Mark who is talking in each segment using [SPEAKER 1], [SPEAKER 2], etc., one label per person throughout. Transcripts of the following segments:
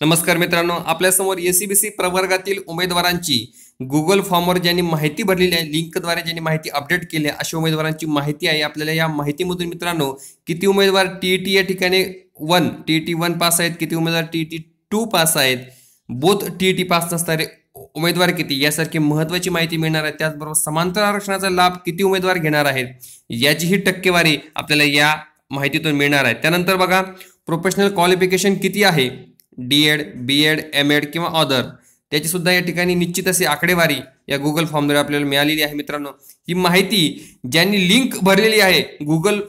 [SPEAKER 1] नमस्कार मित्रांनो आपल्यासमोर एस सी बी सी प्रवर्गातील उमेदवारांची गुगल फॉर्मवर ज्यांनी माहिती भरलेली आहे लिंकद्वारे ज्यांनी माहिती अपडेट केली आहे अशा उमेदवारांची माहिती आहे. आपल्याला या माहितीमधून मित्रांनो किती उमेदवार टी टी या ठिकाणी one T T one pass आहेत किती उमेदवार टी टी टू पास आहेत बोथ टी टी पास नसणारे उमेदवार किती? यासारखी महत्त्वाची माहिती मिळणार आहे. त्याचबरोबर समांतर आरक्षणाचा लाभ किती उमेदवार घेणार आहेत? याची ही टक्केवारी आपल्याला या माहितीतून मिळणार आहे. त्यानंतर बघा प्रोफेशनल क्वालिफिकेशन किती आहे? D Ed B Ed M Ed किंवा ऑदर त्याचीसुद्धा या ठिकाणी निश्चित अशी आकडेवारी या गुगल फॉर्मद्वारे आपल्याला मिळालेली आहे मित्रांनो. ही माहिती ज्यांनी लिंक भरलेली आहे गुगल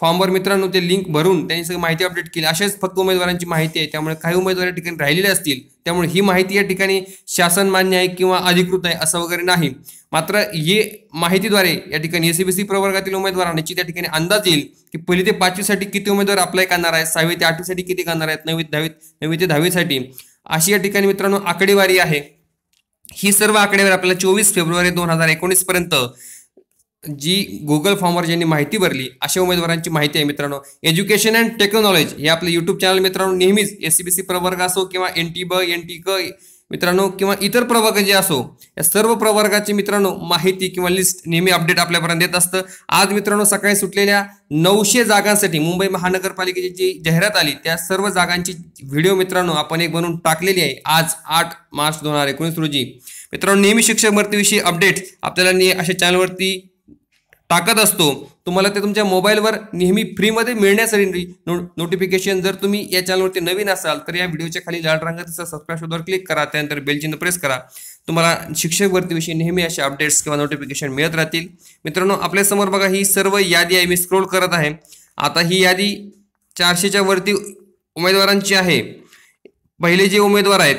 [SPEAKER 1] फॉर्मवर मित्रांनो ते लिंक भरून त्यांनी सगळी माहिती अपडेट केली. अशाच फक्त उमेदवारांची माहिती आहे. त्यामुळे काही उमेदवार या ठिकाणी राहिलेले असतील त्यामुळे ही माहिती या ठिकाणी शासन मान्य आहे किंवा अधिकृत आहे असं वगैरे नाही. मात्र हे माहितीद्वारे या ठिकाणी एसीबीसी प्रवर्गातील उमेदवारांची त्या ठिकाणी अंदाज येईल की पहिली ते पाचवीसाठी किती उमेदवार अप्लाय करणार आहेत सहावी ते आठवीसाठी किती करणार आहेत नववी दहावीत नववी ते दहावीसाठी अशी या ठिकाणी मित्रांनो आकडेवारी आहे. ही सर्व आकडेवारी आपल्याला चोवीस फेब्रुवारी दोन हजार एकोणीस पर्यंत जी गुगल फॉर्मवर ज्यांनी माहिती भरली अशा उमेदवारांची माहिती आहे मित्रांनो. एज्युकेशन अँड टेक्नॉलॉजी हे आपलं युट्यूब चॅनल मित्रांनो. नेहमीच एस सी बी सी प्रवर्ग असो किंवा एन टी ब एन टी क मित्रांनो किंवा इतर प्रवर्ग जे असो या सर्व प्रवर्गाची मित्रांनो माहिती किंवा लिस्ट नेहमी अपडेट आपल्यापर्यंत येत असतं. आज मित्रांनो सकाळी सुटलेल्या नऊशे जागांसाठी मुंबई महानगरपालिकेची जी जाहिरात आली त्या सर्व जागांची व्हिडिओ मित्रांनो आपण एक बनवून टाकलेली आहे. आज आठ मार्च दोन हजार एकोणीस रोजी. मित्रांनो नेहमी शिक्षक भरतीविषयी अपडेट आपल्याला अशा चॅनलवरती टाकत असतो तुम्हाला ते तुमच्या मोबाईलवर नेहमी फ्रीमध्ये मिळण्यासाठी नो नोटिफिकेशन जर तुम्ही या चॅनलवरती नवीन असाल तर या व्हिडिओच्या खाली लाल रंगाचा सबस्क्राईब शोधावर क्लिक करा त्यानंतर बेलचिन्ह प्रेस करा. तुम्हाला शिक्षक भरतीविषयी नेहमी असे अपडेट्स किंवा नोटिफिकेशन मिळत राहतील. मित्रांनो आपल्यासमोर बघा ही सर्व यादी आहे मी स्क्रोल करत आहे. आता ही यादी चारशेच्या वरती उमेदवारांची आहे. पहिले जे उमेदवार आहेत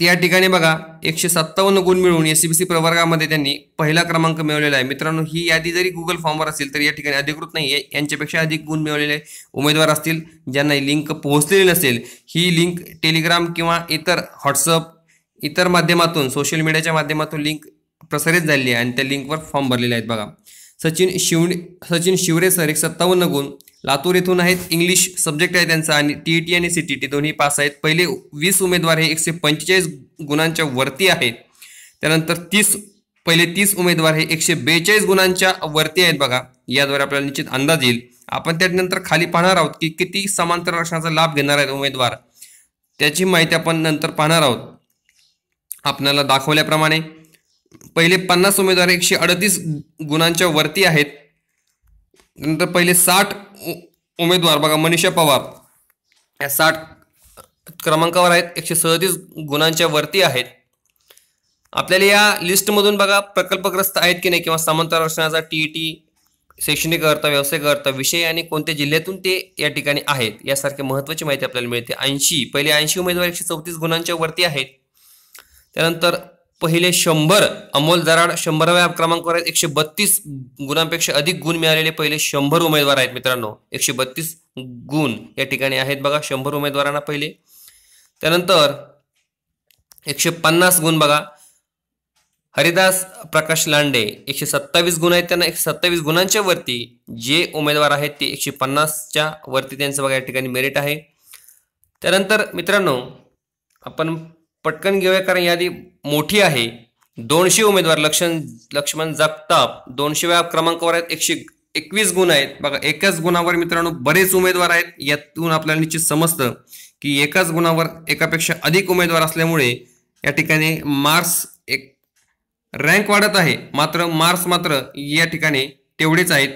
[SPEAKER 1] या ठिकाणी बघा एकशे सत्तावन्न गुण मिळवून एस सी बी सी प्रवर्गामध्ये त्यांनी पहिला क्रमांक मिळवलेला आहे. मित्रांनो ही यादी जरी गुगल फॉर्मवर असेल तर या ठिकाणी अधिकृत नाही आहे. यांच्यापेक्षा अधिक गुण मिळवलेले उमेदवार असतील ज्यांना लिंक पोहोचलेली नसेल. ही लिंक टेलिग्राम किंवा इतर व्हॉट्सअप इतर माध्यमातून सोशल मीडियाच्या माध्यमातून लिंक प्रसारित झालेली आहे आणि त्या लिंकवर फॉर्म भरलेले आहेत बघा. सचिन शिवणे सचिन शिवरे सर एक सत्तावन्न गुण लातूर येथून आहेत. इंग्लिश सब्जेक्ट आहे त्यांचा आणि टी टी आणि सी टी टी दोन्ही पास आहेत. पहिले वीस उमेदवार हे एकशे पंचेचाळीस गुणांच्या वरती आहेत त्यानंतर तीस पहिले तीस उमेदवार हे एकशे बेचाळीस गुणांच्या वरती आहेत बघा. याद्वारे आपल्याला निश्चित अंदाज येईल. आपण त्यानंतर खाली पाहणार आहोत की किती समांतर आरक्षणाचा लाभ घेणार आहेत उमेदवार. त्याची माहिती आपण नंतर पाहणार आहोत. आपल्याला दाखवल्याप्रमाणे पहिले पन्नास उमेदवार एकशे अडतीस गुणांच्या वरती आहेत. नंतर पहिले साठ उमेदवार बघा मनीषा पवार. या साठ क्रमांकावर आहेत एकशे सदतीस गुणांच्या वरती आहेत. आपल्याला या लिस्टमधून बघा प्रकल्पग्रस्त आहेत की नाही किंवा समांतर आरक्षणाचा टी टी शैक्षणिक अर्थ व्यावसायिक अर्थ विषय आणि कोणत्या जिल्ह्यातून ते या ठिकाणी आहेत यासारखी महत्त्वाची माहिती आपल्याला मिळते. ऐंशी पहिले ऐंशी उमेदवार एकशे चौतीस गुणांच्या वरती आहेत. त्यानंतर पहिले शंभर अमोल दराड शंभराव्या क्रमांकावर आहेत. एकशे बत्तीस गुणांपेक्षा अधिक गुण मिळालेले पहिले शंभर उमेदवार आहेत मित्रांनो. एकशे बत्तीस गुण या ठिकाणी आहेत बघा शंभर उमेदवारांना पहिले. त्यानंतर एकशे पन्नास गुण बघा. हरिदास प्रकाश लांडे एकशे सत्तावीस गुण आहेत. त्यांना एकशे सत्तावीस गुणांच्या वरती जे उमेदवार आहेत ते एकशे पन्नासच्या वरती त्यांचं बघा या ठिकाणी मेरिट आहे. त्यानंतर मित्रांनो आपण पटकन घेऊया कारण यादी मोठी आहे. दोनशे उमेदवार लक्षण लक्ष्मण जगताप. दोनशेव्या क्रमांकावर आहेत एकशे एकवीस गुण आहेत. बघा एकाच गुणावर मित्रांनो बरेच उमेदवार आहेत. यातून आपल्याला निश्चित समजतं की एकाच गुणावर एकापेक्षा अधिक उमेदवार असल्यामुळे या ठिकाणी मार्क्स एक रँक वाढत आहे. मात्र मार्क्स मात्र या ठिकाणी तेवढेच आहेत.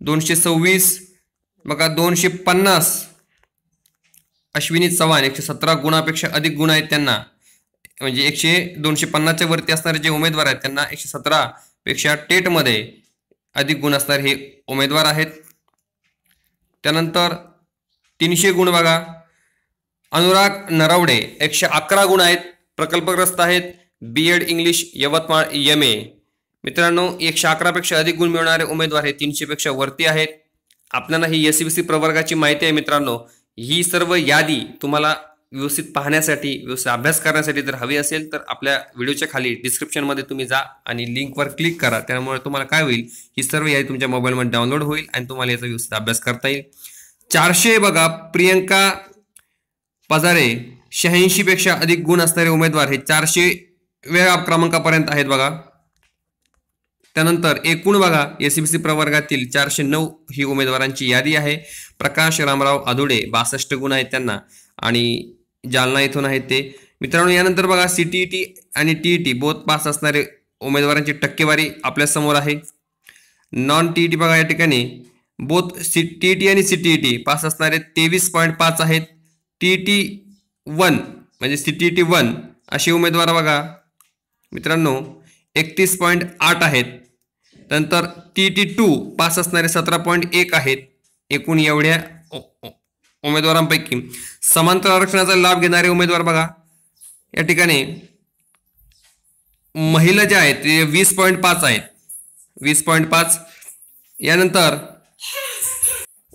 [SPEAKER 1] दोनशे सव्वीस बघा दोनशे पन्नास. अश्विनी चव्हाण एकशे सतरा गुणापेक्षा अधिक गुण आहेत त्यांना. म्हणजे एकशे दोनशे पन्नासच्या वरती असणारे जे उमेदवार आहेत त्यांना एकशे सतरा पेक्षा टेटमध्ये अधिक गुण असणारे हे उमेदवार आहेत. त्यानंतर तीनशे गुण बघा. अनुराग नरवडे एकशे अकरा गुण आहेत प्रकल्पग्रस्त आहेत. B Ed English Yavatmal M A मित्रांनो एकशे अकरापेक्षा अधिक गुण मिळणारे उमेदवार हे तीनशेपेक्षा वरती आहेत. आपल्याला ही एस सी बी सी प्रवर्गाची माहिती आहे मित्रांनो. ही सर्व यादी तुम्हाला व्यवस्थित पाहण्यासाठी व्यवस्थित अभ्यास करण्यासाठी जर हवी असेल तर आपल्या व्हिडिओच्या खाली डिस्क्रिप्शनमध्ये तुम्ही जा आणि लिंकवर क्लिक करा. त्यामुळे तुम्हाला काय होईल? ही सर्व यादी तुमच्या मोबाईलमध्ये डाउनलोड होईल आणि तुम्हाला याचा व्यवस्थित अभ्यास करता येईल. चारशे बघा प्रियंका पजारे शहाऐंशीपेक्षा अधिक गुण असणारे उमेदवार हे चारशे वेळा क्रमांकापर्यंत आहेत बघा. त्यानंतर एकूण बघा एस बी सी प्रवर्गातील चारशे नऊ ही उमेदवारांची यादी आहे. प्रकाश रामराव आधुडे बासष्ट गुण आहेत त्यांना. आणि जालना इथून आहेत ते. मित्रांनो यानंतर बघा सी टी टी आणि टी टी बोथ पास असणारे उमेदवारांची टक्केवारी आपल्यासमोर आहे. नॉन टी टी बघा या ठिकाणी. बोथ सी टी टी आणि सी टी टी पास असणारे तेवीस पॉईंट पाच आहेत. टी टी वन म्हणजे सी टी टी वन असे उमेदवार बघा. मित्रांनो एकतीस पॉईंट आठ आहेत. नंतर टी टी टू पास असणारे सतरा पॉईंट एक आहेत. एकूण एवढ्या उमेदवारांपैकी समांतर आरक्षणाचा लाभ घेणारे उमेदवार बघा. या ठिकाणी महिला ज्या आहेत ते वीस पॉईंट पाच आहेत. वीस पॉईंट पाच. यानंतर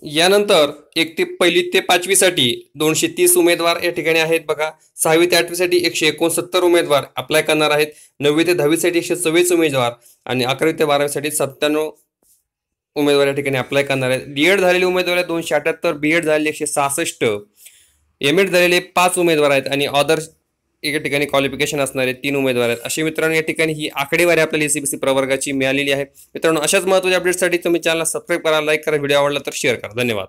[SPEAKER 1] यानंतर एक ते पहिली ते पाचवीसाठी दोनशे तीस उमेदवार या ठिकाणी आहेत बघा. सहावी ते आठवीसाठी एकशे एकोणसत्तर उमेदवार अप्लाय करणार आहेत. नववी ते दहावीसाठी एकशे सव्वीस उमेदवार आणि अकरावी ते बारावीसाठी सत्त्याण्णव उमेदवार या ठिकाणी अप्लाय करणार आहेत. डी एड झालेले उमेदवार आहेत दोनशे अठ्याहत्तर बी एड झालेले एकशे सहासष्ट. एम एड झालेले पाच उमेदवार आहेत आणि अदर एका ठिकाणी क्वालिफिकेशन असणारे तीन उमेदवार आहेत. असे मित्रांनो या ठिकाणी ही आकडेवारी आपल्याला एसीबीसी प्रवर्गाची मिळालेली आहे. मित्रांनो अशाच महत्त्वाच्या अपडेटसाठी तुम्ही चॅनलला सबस्क्राईब करा लाईक करा व्हिडिओ आवडला तर शेअर करा. धन्यवाद.